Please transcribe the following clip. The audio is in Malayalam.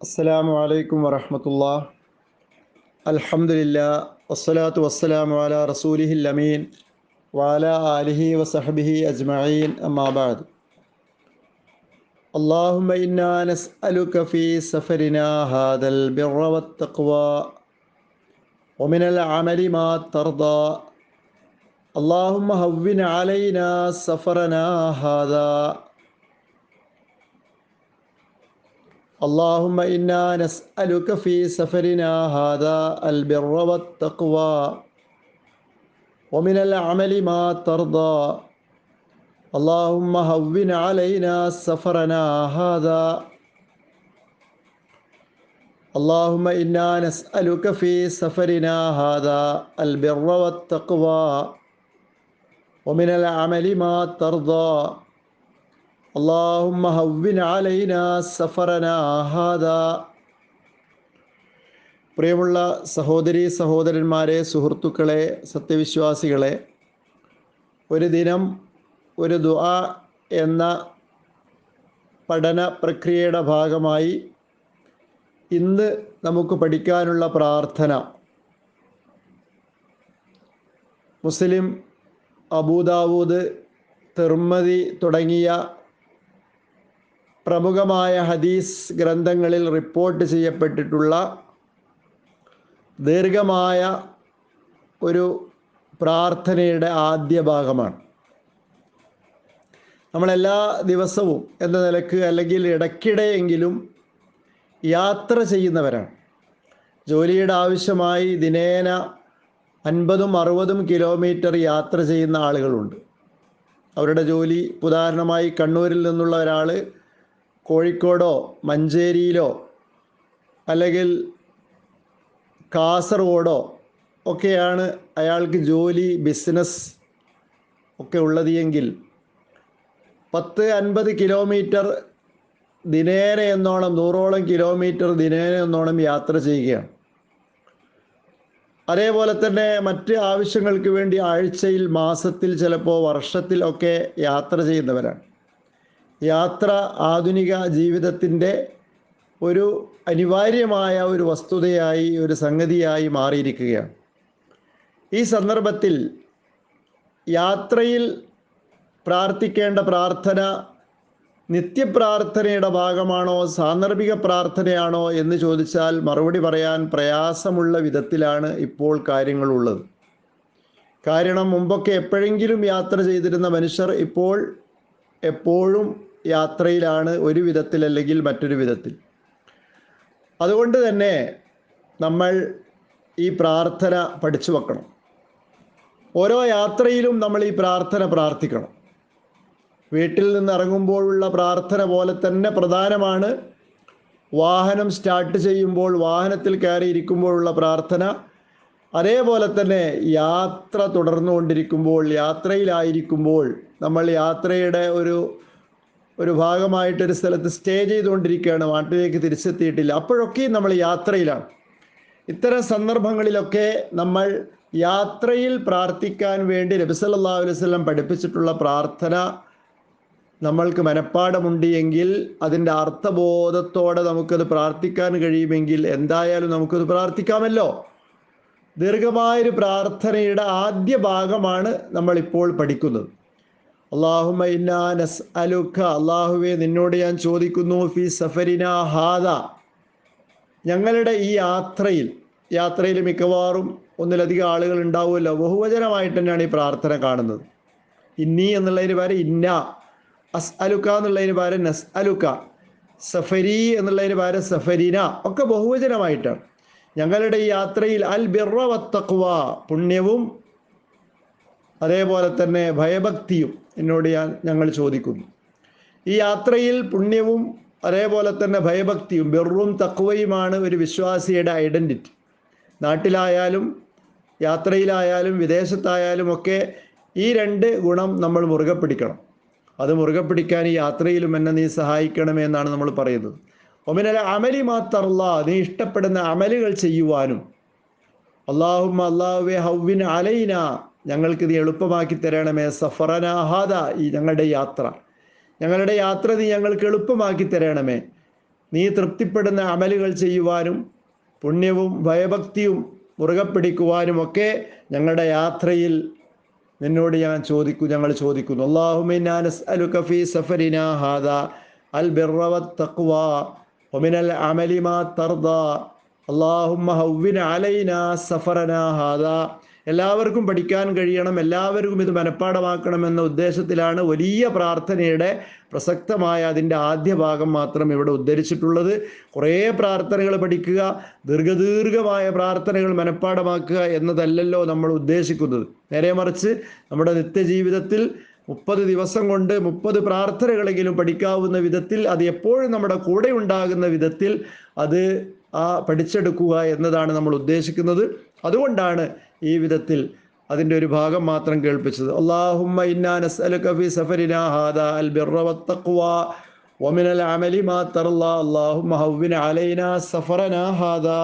അസ്സലാമു അലൈക്കും വറഹമത്തുള്ള അൽഹംദുലില്ലാ വസ്സലാത്തു വസ്സലാമു അലാ റസൂലിഹിൽ അമീൻ വാല ആലിഹി വസഹബിഹി അജ്മഈൻ അമ്മാബാദ് اللهم إنا نسألك في سفرنا هذا البر والتقوى ومن العمل ما ترضى اللهم هون علينا سفرنا هذا اللهم إنا نسألك في سفرنا هذا البر والتقوى ومن العمل ما ترضى. اللهم هون علينا سفرنا هذا. اللهم إنا نسألك في سفرنا هذا البر والتقوى ومن العمل ما ترضى. اللهم هون علينا سفرنا هذا പ്രിയമുള്ള സഹോദരി സഹോദരന്മാരെ സുഹൃത്തുക്കളെ സത്യവിശ്വാസികളെ ഒരു ദിനം ഒരു ദുആ എന്ന പഠന പ്രക്രിയയുടെ ഭാഗമായി ഇന്ന് നമുക്ക് പഠിക്കാനുള്ള പ്രാർത്ഥന മുസ്ലിം അബൂദാവൂദ് തിർമതി തുടങ്ങിയ പ്രമുഖമായ ഹദീസ് ഗ്രന്ഥങ്ങളിൽ റിപ്പോർട്ട് ചെയ്യപ്പെട്ടിട്ടുള്ള ദീർഘമായ ഒരു പ്രാർത്ഥനയുടെ ആദ്യ ഭാഗമാണ്. നമ്മളെല്ലാ ദിവസവും എന്ന നിലയ്ക്ക് അല്ലെങ്കിൽ ഇടയ്ക്കിടെയെങ്കിലും യാത്ര ചെയ്യുന്നവരാണ്. ജോലിയുടെ ആവശ്യമായി ദിനേന അൻപതും അറുപതും കിലോമീറ്റർ യാത്ര ചെയ്യുന്ന ആളുകളുണ്ട്. അവരുടെ ജോലി ഉദാഹരണമായി കണ്ണൂരിൽ നിന്നുള്ള ഒരാൾ കോഴിക്കോടോ മഞ്ചേരിയിലോ അല്ലെങ്കിൽ കാസർഗോഡോ ഒക്കെയാണ് അയാൾക്ക് ജോലി ബിസിനസ് ഒക്കെ ഉള്ളത് എങ്കിൽ പത്ത് അൻപത് കിലോമീറ്റർ ദിനേന എന്നോണം നൂറോളം കിലോമീറ്റർ ദിനേന എന്നോണം യാത്ര ചെയ്യുകയാണ്. അതേപോലെ തന്നെ മറ്റ് ആവശ്യങ്ങൾക്ക് വേണ്ടി ആഴ്ചയിൽ മാസത്തിൽ ചിലപ്പോൾ വർഷത്തിൽ ഒക്കെ യാത്ര ചെയ്യുന്നവരാണ്. യാത്ര ആധുനിക ജീവിതത്തിന്റെ ഒരു അനിവാര്യമായ ഒരു വസ്തുതയായി ഒരു സംഗതിയായി മാറിയിരിക്കുകയാണ്. ഈ സന്ദർഭത്തിൽ യാത്രയിൽ പ്രാർത്ഥിക്കേണ്ട പ്രാർത്ഥന നിത്യപ്രാർത്ഥനയുടെ ഭാഗമാണോ സാന്ദർഭിക പ്രാർത്ഥനയാണോ എന്ന് ചോദിച്ചാൽ മറുപടി പറയാൻ പ്രയാസമുള്ള വിധത്തിലാണ് ഇപ്പോൾ കാര്യങ്ങളുള്ളത്. കാരണം മുമ്പൊക്കെ എപ്പോഴെങ്കിലും യാത്ര ചെയ്തിരുന്ന മനുഷ്യർ ഇപ്പോൾ എപ്പോഴും യാത്രയിലാണ് ഒരു വിധത്തിൽ അല്ലെങ്കിൽ മറ്റൊരു വിധത്തിൽ. അതുകൊണ്ട് തന്നെ നമ്മൾ ഈ പ്രാർത്ഥന പഠിച്ചു വെക്കണം. ഓരോ യാത്രയിലും നമ്മൾ ഈ പ്രാർത്ഥന പ്രാർത്ഥിക്കണം. വീട്ടിൽ നിന്ന് ഇറങ്ങുമ്പോഴുള്ള പ്രാർത്ഥന പോലെ തന്നെ പ്രധാനമാണ്. വാഹനം സ്റ്റാർട്ട് ചെയ്യുമ്പോൾ വാഹനത്തിൽ കയറി ഇരിക്കുമ്പോഴുള്ള പ്രാർത്ഥന. അതേപോലെ തന്നെ യാത്ര തുടർന്നുകൊണ്ടിരിക്കുമ്പോൾ യാത്രയിലായിരിക്കുമ്പോൾ നമ്മൾ യാത്രയുടെ ഒരു ഒരു ഭാഗമായിട്ട് ഒരു സ്ഥലത്ത് സ്റ്റേ ചെയ്തുകൊണ്ടിരിക്കുകയാണ്. നാട്ടിലേക്ക് തിരിച്ചെത്തിയിട്ടില്ല. അപ്പോഴൊക്കെയും നമ്മൾ യാത്രയിലാണ്. ഇത്തരം സന്ദർഭങ്ങളിലൊക്കെ നമ്മൾ യാത്രയിൽ പ്രാർത്ഥിക്കാൻ വേണ്ടി നബിസല്ലാ അലൈഹി വസല്ലം പഠിപ്പിച്ചിട്ടുള്ള പ്രാർത്ഥന നമ്മൾക്ക് മനഃപ്പാടമുണ്ട് എങ്കിൽ അതിന്റെ അർത്ഥബോധത്തോടെ നമുക്കത് പ്രാർത്ഥിക്കാൻ കഴിയുമെങ്കിൽ എന്തായാലും നമുക്കത് പ്രാർത്ഥിക്കാമല്ലോ. ദീർഘമായൊരു പ്രാർത്ഥനയുടെ ആദ്യ ഭാഗമാണ് നമ്മളിപ്പോൾ പഠിക്കുന്നത്. അള്ളാഹുമ ഇന്നാ നസ് അലുഖ അള്ളാഹുവെ നിന്നോട് ഞാൻ ചോദിക്കുന്നു ഫി സഫരിന ഹാദ. ഞങ്ങളുടെ ഈ യാത്രയിൽ യാത്രയിൽ മിക്കവാറും ഒന്നിലധികം ആളുകൾ ഉണ്ടാവുമല്ലോ. ബഹുവചനമായിട്ട് തന്നെയാണ് ഈ പ്രാർത്ഥന കാണുന്നത്. ഇന്നി എന്നുള്ളതിന് പകരം ഇന്ന. അസ് അലുക്ക എന്നുള്ളതിന് പകരം നസ് അലുക്ക സഫരി എന്നുള്ളതിന് പകരം സഫരീന. ഒക്കെ ബഹുവചനമായിട്ടാണ്. ഞങ്ങളുടെ ഈ യാത്രയിൽ അൽ ബിറവത്തക്വ പുണ്യവും അതേപോലെ തന്നെ ഭയഭക്തിയും എന്നോട് ഞാൻ ഞങ്ങൾ ചോദിക്കുന്നു. ഈ യാത്രയിൽ പുണ്യവും അതേപോലെ തന്നെ ഭയഭക്തിയും ബെറും തക്കുവയുമാണ് ഒരു വിശ്വാസിയുടെ ഐഡന്റിറ്റി നാട്ടിലായാലും യാത്രയിലായാലും വിദേശത്തായാലും ഒക്കെ ഈ രണ്ട് ഗുണം നമ്മൾ മുറുകെ പിടിക്കണം. അത് മുറുകെ പിടിക്കാൻ ഈ യാത്രയിലും എന്നെ നീ സഹായിക്കണമേ എന്നാണ് നമ്മൾ പറയുന്നത്. ഒമിനല അമലി മാത്രല്ല നീ ഇഷ്ടപ്പെടുന്ന അമലുകൾ ചെയ്യുവാനും. അള്ളാഹും അള്ളാഹുവെ ഹൗവിൻ അലൈന ഞങ്ങൾക്ക് നീ എളുപ്പമാക്കി തരണമേ സഫറനാഹാദ ഈ ഞങ്ങളുടെ യാത്ര. ഞങ്ങളുടെ യാത്ര നീ ഞങ്ങൾക്ക് എളുപ്പമാക്കി തരണമേ. നീ തൃപ്തിപ്പെടുന്ന അമലുകൾ ചെയ്യുവാനും പുണ്യവും ഭയഭക്തിയും മുറുകെ പിടിക്കുവാനും ഒക്കെ ഞങ്ങളുടെ യാത്രയിൽ നിന്നോട് ഞാൻ ചോദിക്കൂ ഞങ്ങൾ ചോദിക്കുന്നു. ഹാദ അൽ അലൈന സഫറന ഹാദ. എല്ലാവർക്കും പഠിക്കാൻ കഴിയണം എല്ലാവർക്കും ഇത് മനഃപ്പാടമാക്കണമെന്ന ഉദ്ദേശത്തിലാണ് വലിയ പ്രാർത്ഥനയുടെ പ്രസക്തമായ അതിന്റെ ആദ്യ ഭാഗം മാത്രം ഇവിടെ ഉദ്ധരിച്ചിട്ടുള്ളത്. കുറേ പ്രാർത്ഥനകൾ പഠിക്കുക ദീർഘദീർഘമായ പ്രാർത്ഥനകൾ മനഃപ്പാടമാക്കുക എന്നതല്ലല്ലോ നമ്മൾ ഉദ്ദേശിക്കുന്നത്. നേരെ മറിച്ച് നമ്മുടെ നിത്യജീവിതത്തിൽ മുപ്പത് ദിവസം കൊണ്ട് മുപ്പത് പ്രാർത്ഥനകളെങ്കിലും പഠിക്കാവുന്ന വിധത്തിൽ അത് എപ്പോഴും നമ്മുടെ കൂടെ ഉണ്ടാകുന്ന വിധത്തിൽ അത് ആ പഠിച്ചെടുക്കുക എന്നതാണ് നമ്മൾ ഉദ്ദേശിക്കുന്നത്. അതുകൊണ്ടാണ് ഈ വിധത്തിൽ അതിൻ്റെ ഒരു ഭാഗം മാത്രം കേൾപ്പിച്ചത് അള്ളാഹുമ്മ ഇന്നാ നസ്അലുക ഫി സഫരിനാ ഹാദാ അൽ ബിർറ വത്തഖ്വ ومن العمل ما ترضى اللهم هون علينا سفرنا هذا